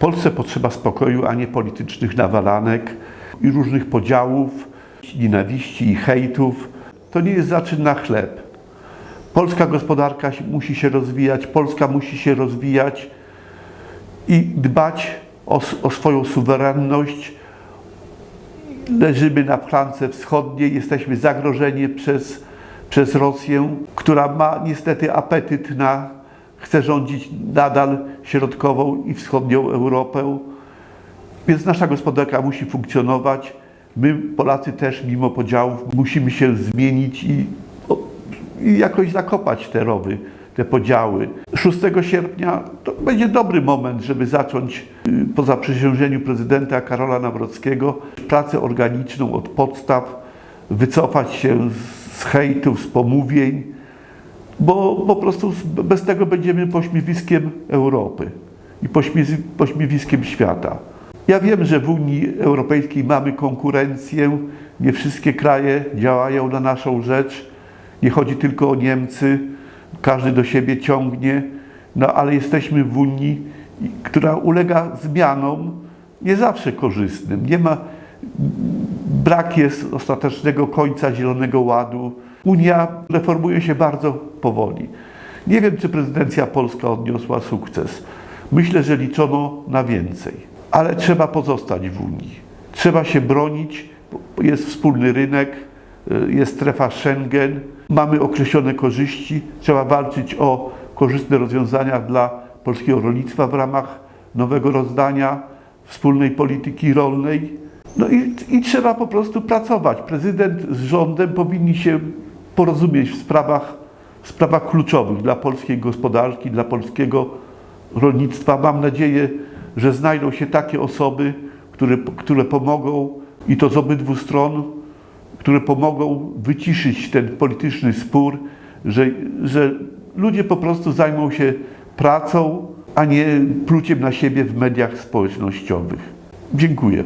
Polsce potrzeba spokoju, a nie politycznych nawalanek i różnych podziałów, nienawiści i hejtów. To nie jest zaczyn na chleb. Polska gospodarka musi się rozwijać, Polska musi się rozwijać i dbać o, o swoją suwerenność. Leżymy na flance wschodniej, jesteśmy zagrożeni przez, przez Rosję, która ma niestety apetyt na, chce rządzić nadal środkową i wschodnią Europę. Więc nasza gospodarka musi funkcjonować. My, Polacy, też mimo podziałów musimy się zmienić i, i jakoś zakopać te rowy, te podziały. 6 sierpnia to będzie dobry moment, żeby zacząć y, po zaprzysiężeniu prezydenta Karola Nawrockiego pracę organiczną od podstaw, wycofać się z hejtów, z pomówień, bo po prostu bez tego będziemy pośmiewiskiem Europy i pośmiewi- pośmiewiskiem świata. Ja wiem, że w Unii Europejskiej mamy konkurencję, nie wszystkie kraje działają na naszą rzecz, nie chodzi tylko o Niemcy, każdy do siebie ciągnie, no ale jesteśmy w Unii, która ulega zmianom nie zawsze korzystnym. Nie ma, brak jest ostatecznego końca Zielonego Ładu. Unia reformuje się bardzo powoli. Nie wiem, czy prezydencja polska odniosła sukces. Myślę, że liczono na więcej, ale trzeba pozostać w Unii. Trzeba się bronić, jest wspólny rynek, y, jest strefa Schengen, mamy określone korzyści, trzeba walczyć o korzystne rozwiązania dla polskiego rolnictwa w ramach nowego rozdania wspólnej polityki rolnej. No i, i trzeba po prostu pracować. Prezydent z rządem powinni się porozumieć w sprawach, w sprawach kluczowych dla polskiej gospodarki, dla polskiego rolnictwa. Mam nadzieję, że znajdą się takie osoby, które, które pomogą i to z obydwu stron, które pomogą wyciszyć ten polityczny spór, że, że ludzie po prostu zajmą się pracą, a nie pluciem na siebie w mediach społecznościowych. Dziękuję.